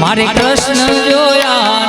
મારે કૃષ્ણ જોયા.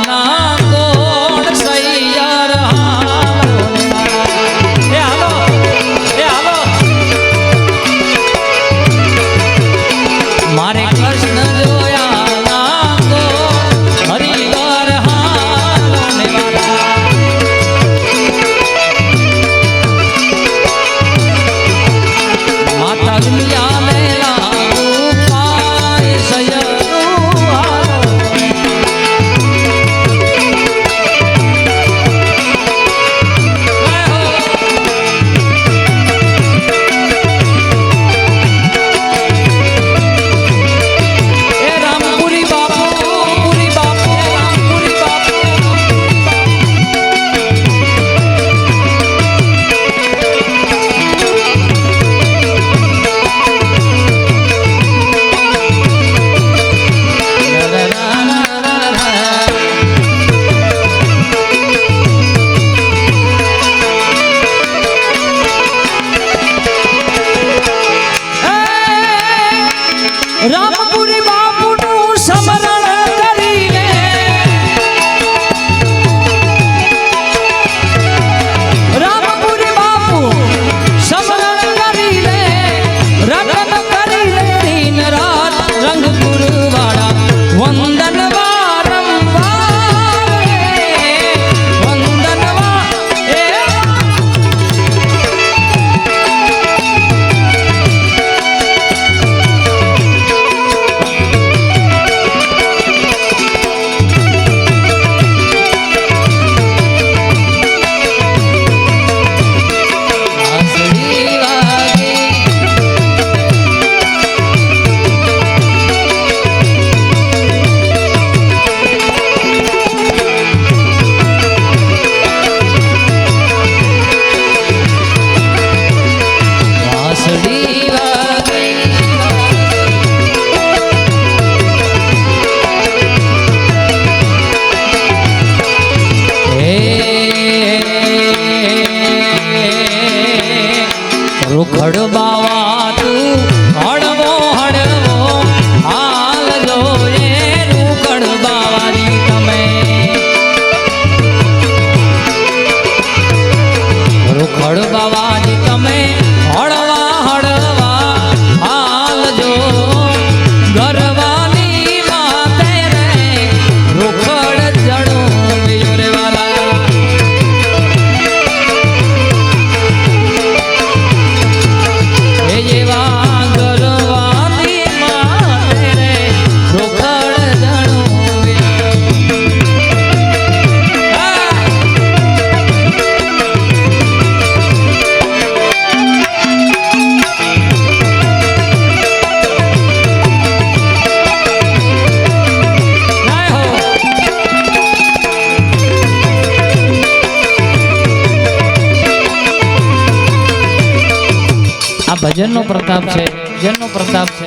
ભજનનો પ્રતાપ છે, ભજનનો પ્રતાપ છે.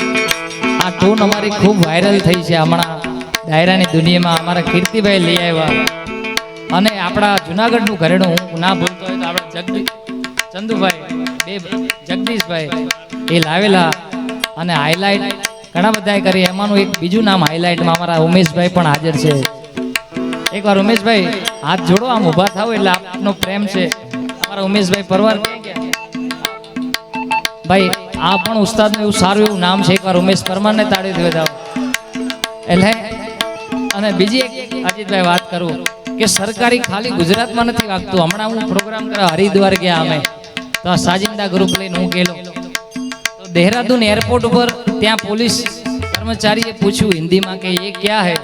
આ ટૂન અમારી ખૂબ વાયરલ થઈ છે હમણાં. ડાયરાની દુનિયામાં અમારા કીર્તિભાઈ લઈ આવ્યા. અને આપણા જુનાગઢનું ઘરેણું હું ના ભૂલતો હોય તો આપણે જગદી ચંદુભાઈ, બે જગદીશભાઈ એ લાવેલા. અને હાઇલાઇટ ઘણા બધાએ કરી. એમાંનું એક બીજું નામ હાઇલાઇટમાં અમારા ઉમેશભાઈ પણ હાજર છે. એકવાર ઉમેશભાઈ, હાથ જોડો, આમ ઊભા થાવ એટલે આપનો પ્રેમ છે. અમારા ઉમેશભાઈ પરવાર ભાઈ, આ પણ ઉસ્તાદનું એવું સારું એવું નામ છે એકવાર ઉમેશ પરમારને તાળી દેવા એટલે અને બીજી એક અજીતભાઈ વાત કરું કે સરકારી ખાલી ગુજરાતમાં નથી વાગતું. હમણાં હું પ્રોગ્રામ કરવા હરિદ્વાર ગયા અમે. તો આ સાજિંદા ગ્રુપ લઈને હું ગયેલો. તો દેહરાદૂન એરપોર્ટ ઉપર ત્યાં પોલીસ કર્મચારીએ પૂછ્યું, હિન્દીમાં કે એ ક્યાં હે?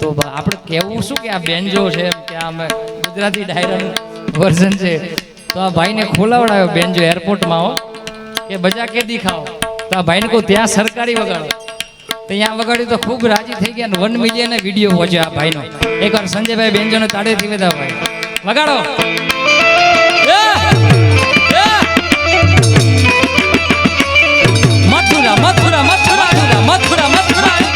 તો આપણે કહેવું શું કે આ બેન્જો છે કે અમે ગુજરાતી ડાયરાનું વર્ઝન છે. તો આ ભાઈને ખોલાવડાવ્યો બેન્જો એરપોર્ટમાં હો. કે બજા કે દીખાઓ તો આ ભાઈને કહું, ત્યાં સરકારી વગાડો. ત્યાં વગાડ્યું તો ખૂબ રાજી થઈ ગયા વન મિલિયન વીડિયો પહોંચ્યો આ ભાઈનો. એકવાર સંજયભાઈ બેન્જોને તાળેથી બધા ભાઈ વગાડો! એ! મથુરા મથુરા મથુરા મથુરા મથુરા.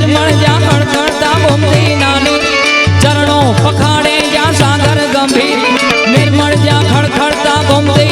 નિર્મળ જ્યાં અણકળતા બોમતી નાની ચરણો પખાડે જ્યાં સાગર ગંભીર નિર્મળ જ્યાં ખડખડતા બોમતી